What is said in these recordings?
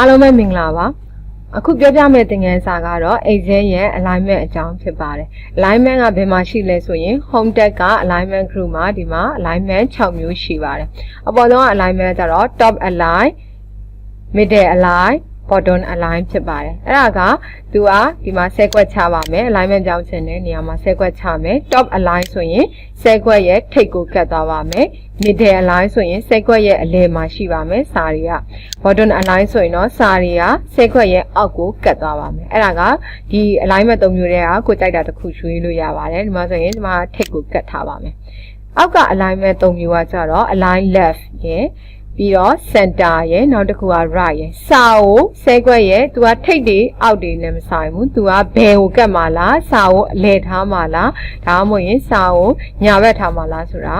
အားလုံးပဲမင်္ဂလာပါအခုပြောပြမယ့်သင်ခန်းစာကတော့ exam ရဲ့ alignment အကြောင်းဖြစ်ပါတယ် alignment ကဘယ်မှာရှိလဲဆိုရင် home tag က alignment group မှာဒီမှာ alignment 6မျိုးရှိပါတယ်အပေါ်ဆုံးက alignment ကျတော့ top align middle align bottom align ဖြစ်ပါတယ်အဲ့ဒါကသူကဒီမှာ10ခွက်ချပါမယ် alignment ကြောင်းချင်တဲ့နေရာမှာ10ခွက်ချမယ် top align ဆိုရင်10ခွက်ရဲ့ထိပ်ကိုကတ်သွားပါမယ် middle align ဆိုရင်10ခွက်ရဲ့အလယ်မှာရှိပါမယ်စာတွေက bottom align ဆိုရင်တော့စာတွေက10ခွက်ရဲ့အောက်ကိုကတ်သွားပါမယ်အဲ့ဒါကဒီ alignment ၃မျိုးတည်းကကိုကြိုက်တာတစ်ခုရွေးလို့ရပါတယ်ဒီမှာဆိုရင်ဒီမှာထိပ်ကိုကတ်ထားပါမယ်အောက်က alignment ၃မျိုးကကြတော့ align left ရယ် ပြီးတော့ center ရယ်နောက်တစ်ခုက right ရယ်စာကိုဆဲခွက်ရယ်သူကထိတ်တွေအောက်တွေနဲ့မဆိုင်ဘူးသူကဘယ်ကိုကတ်မှာလားစာကိုအလဲထားမှာလားဒါမှမဟုတ်ရင်စာကိုညာဘက်ထားမှာလားဆိုတာ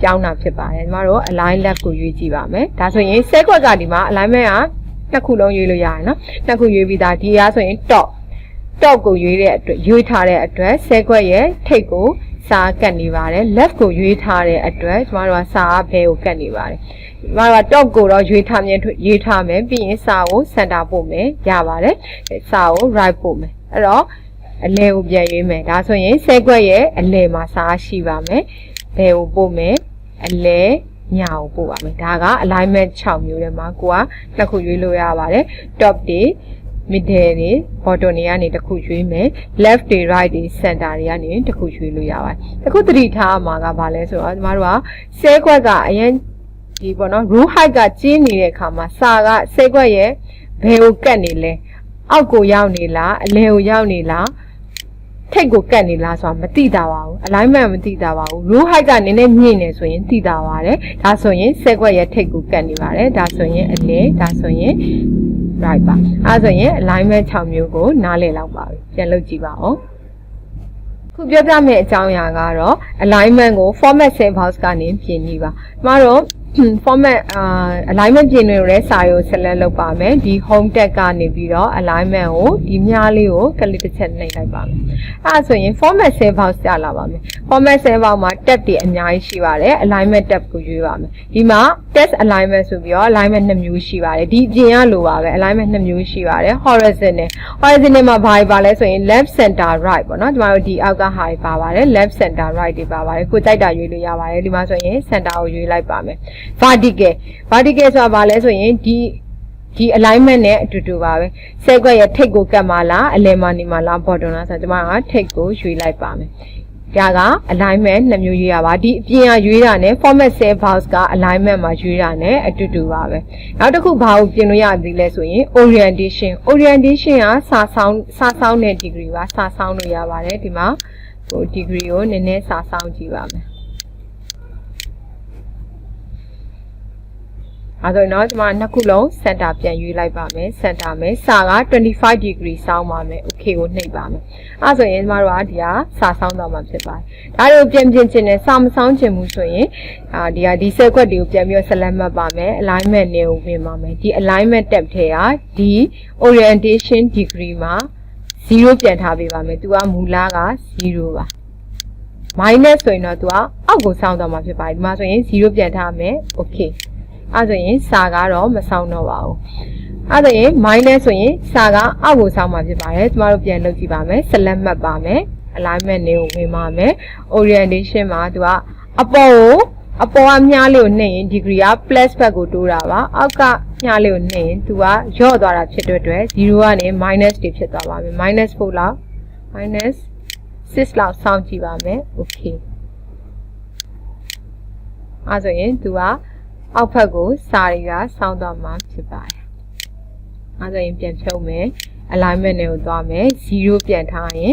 ပြောင်းတာဖြစ်ပါတယ်ညီမတို့ align left ကိုရွေးကြည့်ပါမယ်ဒါဆိုရင်ဆဲခွက်ကဒီမှာ alignment ကနှစ်ခုလုံးရွေးလို့ရတယ်နော်နှစ်ခုရွေးပြီးသားဒီအားဆိုရင် top top ကိုရွေးတဲ့အတွက်ရွေးထားတဲ့အတွက်ဆဲခွက်ရဲ့ထိတ်ကိုစာကတ်နေပါတယ် left ကိုရွေးထားတဲ့အတွက်ကျမတို့ကစာဘယ်ကိုကတ်နေပါတယ်ကျ မတို့က top ကိုတော့ရွေးထားမြဲရွေးထားမယ်ပြီးရင်စာကို center ပို့မယ်ရပါတယ်စာကို right ပို့မယ်အဲ့တော့အလဲကိုပြန်ရွေးမယ်ဒါဆိုရင်ဆဲခွက်ရဲ့အလဲမှာစာရှိပါမယ်ဘယ်ကိုပို့မယ်အလဲညာကိုပို့ပါမယ်ဒါက alignment 6မျိုးထဲမှာကိုကနှစ်ခုရွေးလို့ရပါတယ် top တွေ middle တွေ bottom တွေကနေတစ်ခုရွေးမယ် left တွေ right တွေ center တွေကနေတစ်ခုရွေးလို့ရပါတယ်။တစ်ခုသတိထားမှာကဘာလဲဆိုတော့ကျမတို့ကဆဲခွက်က အရင် ဒီပေါ့နော် row height ကကျင်းနေတဲ့အခါမှာစာကဆဲခွက်ရဲ့ဘယ်ကိုကတ်နေလဲအောက်ကိုရောက်နေလားအလယ်ကိုရောက်နေလားထိတ်ကိုကတ်နေလားဆိုတာမသိတာပါဘူး alignment မသိတာပါဘူး row height ကနည်းနည်းမြင့်နေဆိုရင်သိတာပါတယ်ဒါဆိုရင်ဆဲခွက်ရဲ့ထိတ်ကိုကတ်နေပါတယ်ဒါဆိုရင်အလယ်ဒါဆိုရင် right ပါအဲဆိုရင် alignment 6မျိုးကိုနားလည်လောက်ပါပြီပြန်လုပ်ကြည့်ပါဦးခုပြောပြမယ့်အကြောင်းအရာကတော့ alignment ကို format cell box ကနေပြင်ကြည့်ပါကျမတို့ format အာ alignment ပြင်လို့ရတဲ့စာရုပ် select လုပ်ပါမယ်ဒီ home tag ကနေပြီးတော့ alignment ကိုဒီမြားလေးကို click တစ်ချက်နှိပ်လိုက်ပါမယ်အဲဆိုရင် format cell box ကြာလာပါမယ် format cell box မှာ tab တွေအများကြီးရှိပါတယ် alignment tab ကိုရွေးပါမယ်ဒီမှာ test alignment ဆိုပြီးတော့ alignment နှစ်မျိုးရှိပါတယ်ဒီအပြင်ကလိုပါပဲ alignment နှစ်မျိုးရှိပါတယ် horizontal horizontal မှာဘာတွေပါလဲဆိုရင် left center right ပေါ့နော်ဒီမှာတို့ဒီအောက်ကဟာတွေပါပါတယ် left center right တွေပါပါတယ်ကိုကြိုက်တာရွေးလို့ရပါတယ်ဒီမှာဆိုရင် center ကိုရွေးလိုက်ပါမယ် vertical vertical ဆိုတာဘာလဲဆိုရင်ဒီဒီ alignment နဲ့အတူတူပါပဲဆဲခွက်ရဲ့ထိတ်ကိုကတ်မှာလားအလယ်မှာနေမှာလား bottom လားဆိုတော့ကျွန်မကထိတ်ကိုရွေးလိုက်ပါမယ်ဒါက alignment နှစ်မျိုးရွေးရပါဒီအပြင်ကရွေးတာနဲ့ format cell box က alignment မှာရွေးတာနဲ့အတူတူပါပဲနောက်တစ်ခုဘာကိုပြင်လို့ရသေးလဲဆိုရင် orientation orientation ကစာဆောင်စာဆောင်တဲ့ degree ပါစာဆောင်လို့ရပါတယ်ဒီမှာဟို degree ကိုနည်းနည်းစာဆောင်ကြည့်ပါမယ် အဲဆိုတော့ကျွန်မနှစ်ခုလုံး center ပြန်ရွေးလိုက်ပါမယ် center မယ်စာက25 degree စောင်းပါမယ် okay ကိုနှိပ်ပါမယ်အဲဆိုရင်ကျွန်မတို့ကဒီဟာစာစောင်းတော့မှာဖြစ်ပါတယ်ဒါတွေကိုပြန်ပြင်ချင်တယ်စာမစောင်းချင်ဘူးဆိုရင်အာဒီဟာဒီ cell ခွက်တွေကိုပြန်ပြီးတော့ select မှတ်ပါမယ် alignment နဲ့ကိုဝင်ပါမယ်ဒီ alignment tab ထဲကဒီ orientation degree မှာ0ပြန်ထားပေးပါမယ်သူကမူလက0ပါ minus ဆိုရင်တော့သူကအောက်ကိုစောင်းတော့မှာဖြစ်ပါတယ်ဒီမှာဆိုရင်0ပြန်ထားမယ် okay အဲ့ဆိုရင်စာကတော့မဆောင်တော့ပါဘူးအဲ့ဆိုရင် minus ဆိုရင်စာကအောက်ကိုဆောင်မှာဖြစ်ပါတယ်ကျမတို့ပြန်လုပ်ကြည့်ပါမယ် select မှတ်ပါမယ် alignment တွေကိုဝင်ပါမယ် orientation မှာသူကအပေါ်ကိုအပေါ်ကမြားလေးကိုနှိပ်ရင် degree က plus ဘက်ကိုတိုးတာပါအောက်ကမြားလေးကိုနှိပ်ရင်သူကရော့သွားတာဖြစ်တဲ့အတွက်0ကနေ minus တွေဖြစ်သွားပါမယ် minus 4လောက် minus 6လောက်စောင့်ကြည့်ပါမယ် okay အဲ့ဆိုရင်သူက အောက်ဖက်ကိုစာတွေကစောင်းတော့မှာဖြစ်ပါတယ်။အဲဆိုရင်ပြန်ဖြုတ်မယ် alignment တွေကိုသွားမယ်0ပြန်ထားရင်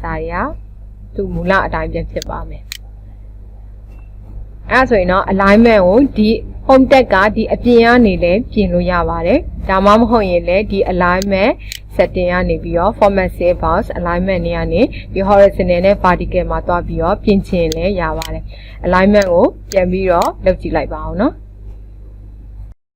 စာတွေကသူ့မူလအတိုင်းပြန်ဖြစ်ပါမယ်။အဲဆိုရင်တော့ alignment ကိုဒီ home tag ကဒီအပြင်ကနေလည်းပြင်လို့ရပါတယ်။ဒါမှမဟုတ်ရင်လည်းဒီ alignment setting ကနေပြီးတော့ format save box alignment တွေကနေဒီ horizontal နဲ့ vertical မှာတွားပြီးတော့ပြင်ချင်လည်းရပါတယ် alignment ကိုပြန်ပြီးတော့လုပ်ကြည့်လိုက်ပါအောင်နော်